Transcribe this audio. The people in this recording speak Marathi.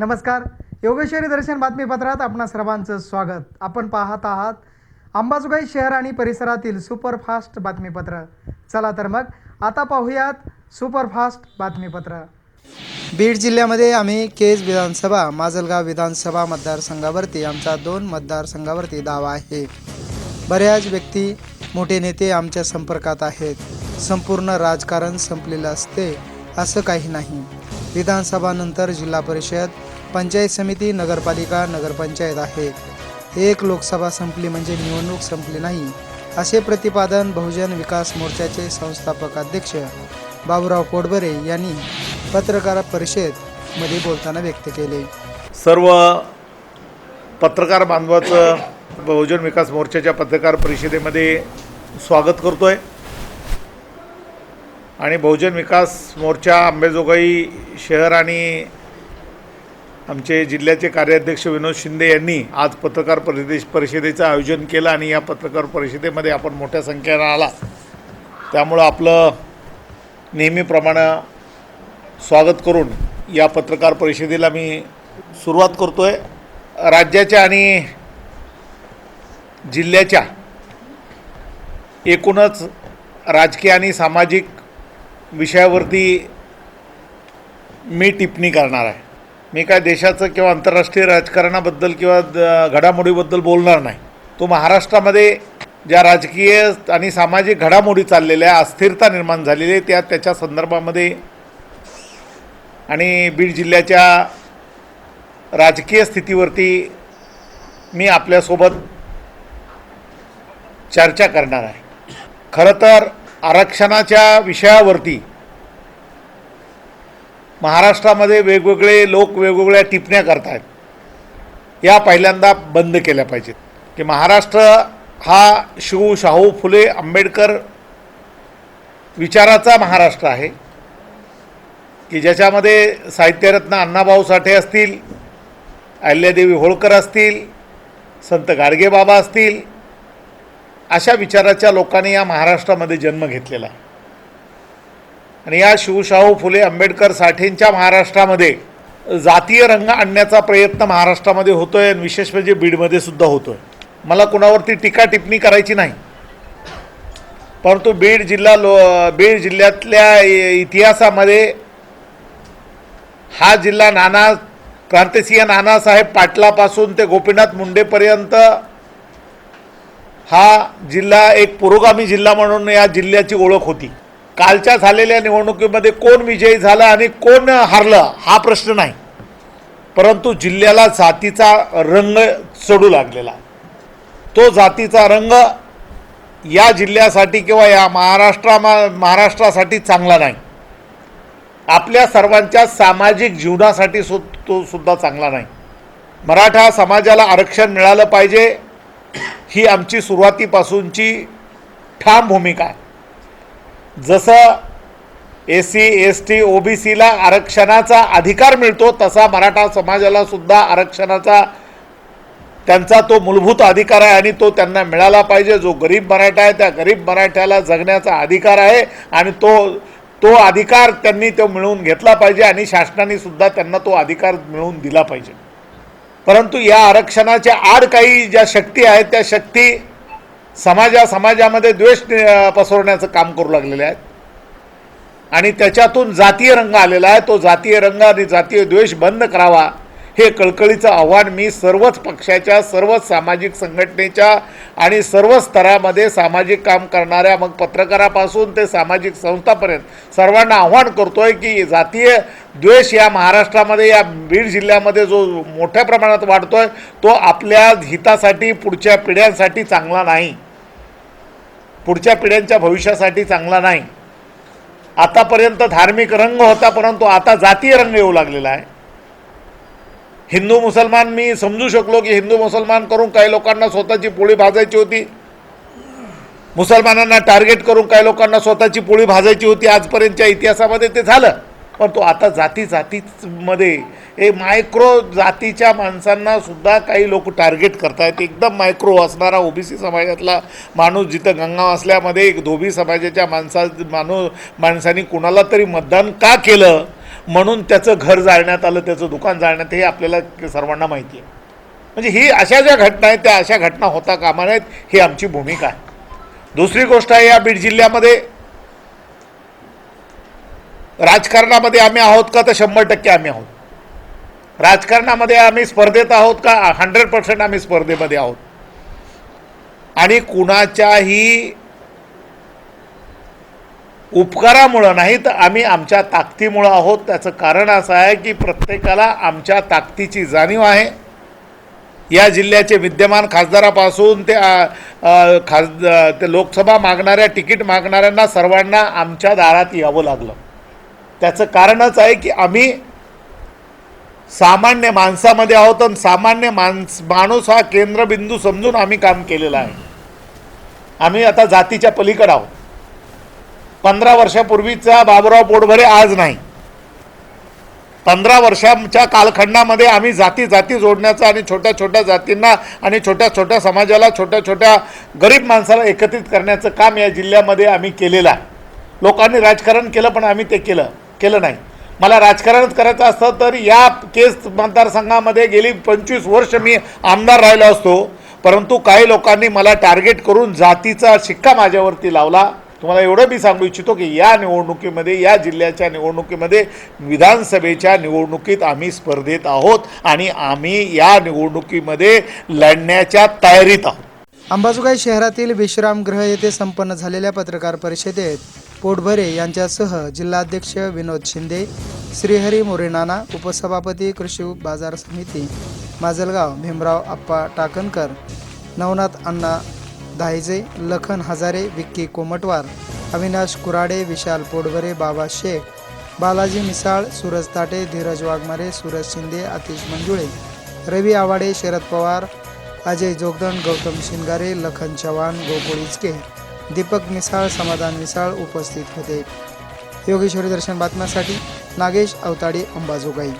नमस्कार. योगेश्वरी दर्शन बातमीपत्रात आपणा सर्वांचं स्वागत. आपण पाहत आहात अंबाजोगाई शहर आणि परिसरातील सुपरफास्ट बातमीपत्र. चला तर मग आता पाहूयात सुपरफास्ट बातमीपत्र. बीड जिल्ह्यामध्ये आम्ही केज विधानसभा माजलगाव विधानसभा मतदारसंघावरती आमचा दोन मतदारसंघावरती दावा आहे. बऱ्याच व्यक्ती मोठे नेते आमच्या संपर्कात आहेत. संपूर्ण राजकारण संपलेलं असते असं काही नाही. विधानसभानंतर जिल्हा परिषद पंचायत समिती नगरपालिका नगरपंचायत आहे. एक लोकसभा संपली म्हणजे निवडणूक संपली नाही असे प्रतिपादन बहुजन विकास मोर्चाचे संस्थापक अध्यक्ष बाबुराव कोडबरे यांनी पत्रकार परिषदमध्ये बोलताना व्यक्त केले. सर्व पत्रकार बांधवाचं बहुजन विकास मोर्चाच्या पत्रकार परिषदेमध्ये स्वागत करतोय. आणि बहुजन विकास मोर्चा अंबेजोगाई शहर आणि आमचे जिल्ह्याचे कार्याध्यक्ष विनोद शिंदे यांनी आज पत्रकार परिदेश परिषदेचं आयोजन केलं आणि या पत्रकार परिषदेमध्ये आपण मोठ्या संख्येनं आला. त्यामुळं आपलं नेहमीप्रमाणे स्वागत करून या पत्रकार परिषदेला मी सुरुवात करतो आहे राज्याच्या आणि जिल्ह्याच्या एकूणच राजकीय आणि सामाजिक विषयावरती मी टिप्पणी करणार आहे. मी काय देशाचं किंवा आंतरराष्ट्रीय राजकारणाबद्दल किंवा द- घडामोडीबद्दल बोलणार नाही. तो महाराष्ट्रामध्ये ज्या राजकीय आणि सामाजिक घडामोडी चाललेल्या अस्थिरता निर्माण झालेली आहे त्या त्याच्या संदर्भामध्ये आणि बीड जिल्ह्याच्या राजकीय स्थितीवरती मी आपल्यासोबत चर्चा करणार आहे. खरं तर आरक्षणाच्या विषयावरती महाराष्ट्रामध्ये वेगवेगळे लोक वेगवेगळ्या टिपण्या करत आहेत या पहिल्यांदा बंद केल्या पाहिजेत. की महाराष्ट्र हा शिव शाहू फुले आंबेडकर विचाराचा महाराष्ट्र आहे. की ज्याच्यामध्ये साहित्यरत्न अण्णाभाऊ साठे असतील अहिल्यादेवी होळकर असतील संत गाडगेबाबा असतील अशा विचाराच्या लोकांनी या महाराष्ट्रामध्ये जन्म घेतलेला आहे. आणि या शिवशाहू फुले आंबेडकर साठेंच्या महाराष्ट्रामध्ये जातीय रंग आणण्याचा प्रयत्न महाराष्ट्रामध्ये होतो आहे आणि विशेष म्हणजे बीडमध्ये सुद्धा होतो आहे मला कुणावरती टीका टिप्पणी करायची नाही. परंतु बीड जिल्हा लो बीड जिल्ह्यातल्या इतिहासामध्ये हा जिल्हा नाना क्रांतिसिंह नानासाहेब पाटलापासून ते गोपीनाथ मुंडेपर्यंत हा जिल्हा एक पुरोगामी जिल्हा म्हणून या जिल्ह्याची ओळख होती. कालच्या झालेल्या निवडणुकीमध्ये कोण विजयी झाला आणि कोण हारलं हा प्रश्न नाही. परंतु जिल्ह्याला जातीचा रंग चढू लागलेला. तो जातीचा रंग या जिल्ह्यासाठी किंवा या महाराष्ट्रा महाराष्ट्रासाठी चांगला नाही. आपल्या सर्वांच्या सामाजिक जीवनासाठी सु तो सुद्धा चांगला नाही. मराठा समाजाला आरक्षण मिळालं पाहिजे ही आमची सुरुवातीपासूनची ठाम भूमिका आहे. जसं S C S T O B सीला आरक्षणाचा अधिकार मिळतो तसा मराठा समाजाला सुद्धा आरक्षणाचा त्यांचा तो मूलभूत अधिकार आहे आणि तो त्यांना मिळाला पाहिजे. जो गरीब मराठा आहे त्या गरीब मराठ्याला जगण्याचा अधिकार आहे आणि तो तो अधिकार त्यांनी तो मिळवून घेतला पाहिजे आणि शासनाने सुद्धा त्यांना तो अधिकार मिळवून दिला पाहिजे. परंतु या आरक्षणाच्या आड काही ज्या शक्ती आहेत त्या शक्ती समाजा समाजामध्ये द्वेष पसरवण्याचं काम करू लागलेले आहेत. आणि त्याच्यातून जातीय रंग आलेला आहे. तो जातीय रंग आणि जातीय द्वेष बंद करावा हे कळकळीचं आव्हान मी सर्वच पक्षाच्या सर्वच सामाजिक संघटनेच्या आणि सर्व स्तरामध्ये सामाजिक काम करणाऱ्या मग पत्रकारापासून ते सामाजिक संस्थापर्यंत सर्वांना आव्हान करतो आहे की जातीय द्वेष या महाराष्ट्रामध्ये या बीड जिल्ह्यामध्ये जो मोठ्या प्रमाणात वाढतो आहे तो आपल्या हितासाठी पुढच्या पिढ्यांसाठी चांगला नाही. पुढच्या पिढ्यांच्या भविष्यासाठी चांगला नाही. आतापर्यंत धार्मिक रंग होता परंतु आता जातीय रंग येऊ लागलेला आहे. हिंदू मुसलमान मी समजू शकलो की हिंदू मुसलमान करून काही लोकांना स्वतःची पोळी भाजायची होती. मुसलमानांना टार्गेट करून काही लोकांना स्वतःची पोळी भाजायची होती. आजपर्यंतच्या इतिहासामध्ये ते झालं. पण तो आता जाती जातीमध्ये हे मायक्रो जातीच्या माणसांना सुद्धा काही लोक टार्गेट करतायत. एकदम मायक्रो असणारा ओबीसी समाजातला माणूस जिथं गंगाव असल्यामध्ये एक धोबी समाजाच्या माणसा माणूस माणसांनी कुणाला तरी मतदान का केलं? म्हणून त्याचं घर जाळण्यात आलं त्याचं दुकान जाळण्यात हे आपल्याला सर्वांना माहिती आहे म्हणजे ही अशा ज्या घटना आहेत त्या अशा घटना होता कामा नयेत ही आमची भूमिका आहे. दुसरी गोष्ट आहे या बीड जिल्ह्यामध्ये राजकारणामध्ये आम्ही आहोत का तर शंभर टक्के आम्ही आहोत. राजकारणामध्ये आम्ही स्पर्धेत आहोत का हंड्रेड पर्सेंट आम्ही स्पर्धेमध्ये आहोत. आणि कुणाच्याही उपकारामुळं नाही तर आम्ही आमच्या ताकदीमुळं आहोत. त्याचं कारण असं आहे की प्रत्येकाला आमच्या ताकदीची जाणीव आहे. या जिल्ह्याचे विद्यमान खासदारापासून ते खास ते लोकसभा मागणाऱ्या तिकीट मागणाऱ्यांना सर्वांना आमच्या दारात यावं लागलं. त्याचं कारणच आहे की आम्ही सामान्य माणसामध्ये आहोत आणि सामान्य माणस माणूस हा केंद्रबिंदू समजून आम्ही काम केलेलं आहे. आम्ही आता जातीच्या पलीकडे आहोत. पंधरा वर्षापूर्वीचा बाबुराव पोटभरे आज नाही. पंधरा वर्षांच्या कालखंडामध्ये आम्ही जाती जाती जोडण्याचा आणि छोट्या छोट्या जातींना आणि छोट्या छोट्या समाजाला छोट्या छोट्या गरीब माणसाला एकत्रित करण्याचं काम या जिल्ह्यामध्ये आम्ही केलेलं आहे. लोकांनी राजकारण केलं पण आम्ही ते केलं. केलं नाही. मला राजकारणच करायचं असतं तर या केस मतदारसंघामध्ये गेली पंचवीस वर्ष मी आमदार राहिलो असतो. परंतु काही लोकांनी मला टार्गेट करून जातीचा शिक्का माझ्यावरती लावला. तुम्हाला एवढं मी सांगू इच्छितो की या निवडणुकीमध्ये या जिल्ह्याच्या निवडणुकीमध्ये विधानसभेच्या निवडणुकीत आम्ही स्पर्धेत आहोत आणि आम्ही या निवडणुकीमध्ये लढण्याच्या तयारीत आहोत. अंबाजोगाई शहरातील विश्रामगृह येथे संपन्न झालेल्या पत्रकार परिषदेत पोटभरे यांच्यासह जिल्हाध्यक्ष विनोद शिंदे श्रीहरी मोरेनाना उपसभापती कृषी बाजार समिती माजलगाव भीमराव आप्पा टाकणकर नवनाथ अण्णा दायजे लखन हजारे विक्की कोमटवार अविनाश कुराडे विशाल पोटभरे बाबा शेख बालाजी मिसाळ सूरज ताटे धीरज वाघमारे सूरज शिंदे आतिश मंजुळे रवी आवाडे शरद पवार अजय जोगदंड गौतम शिंगारे लखन चव्हाण गोकुळ इचके दीपक मिसाळ समाधान मिसाळ उपस्थित होते. योगेश्वरी दर्शन बातम्यासाठी नागेश अवताडे अंबाजोगाई.